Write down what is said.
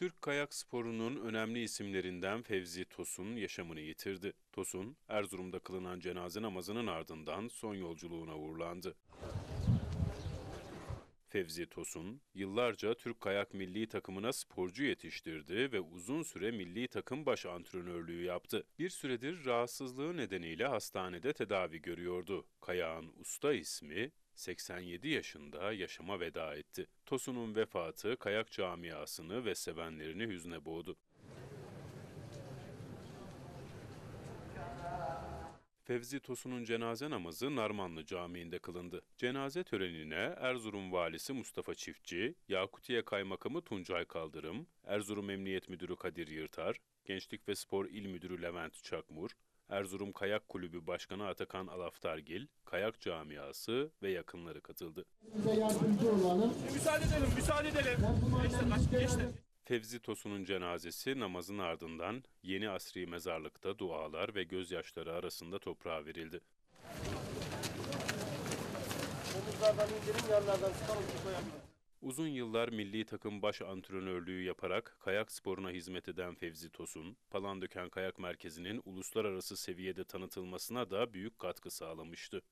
Türk kayak sporunun önemli isimlerinden Fevzi Tosun yaşamını yitirdi. Tosun, Erzurum'da kılınan cenaze namazının ardından son yolculuğuna uğurlandı. Fevzi Tosun, yıllarca Türk kayak milli takımına sporcu yetiştirdi ve uzun süre milli takım baş antrenörlüğü yaptı. Bir süredir rahatsızlığı nedeniyle hastanede tedavi görüyordu. Kayağın usta ismi 87 yaşında yaşama veda etti. Tosun'un vefatı kayak camiasını ve sevenlerini hüzne boğdu. Fevzi Tosun'un cenaze namazı Narmanlı Camii'nde kılındı. Cenaze törenine Erzurum Valisi Mustafa Çiftçi, Yakutiye Kaymakamı Tuncay Kaldırım, Erzurum Emniyet Müdürü Kadir Yırtar, Gençlik ve Spor İl Müdürü Levent Çakmur, Erzurum Kayak Kulübü Başkanı Atakan Alaftargil, kayak camiası ve yakınları katıldı. Size yardımcı olalım. Müsaade edelim, müsaade edelim. Mahallemizde geçti. Fevzi Tosun'un cenazesi namazın ardından Yeni Asri Mezarlık'ta dualar ve gözyaşları arasında toprağa verildi. Omuzlardan indirin, yanlardan sıkalım ki koyalım. Uzun yıllar milli takım baş antrenörlüğü yaparak kayak sporuna hizmet eden Fevzi Tosun, Palandöken Kayak Merkezi'nin uluslararası seviyede tanıtılmasına da büyük katkı sağlamıştı.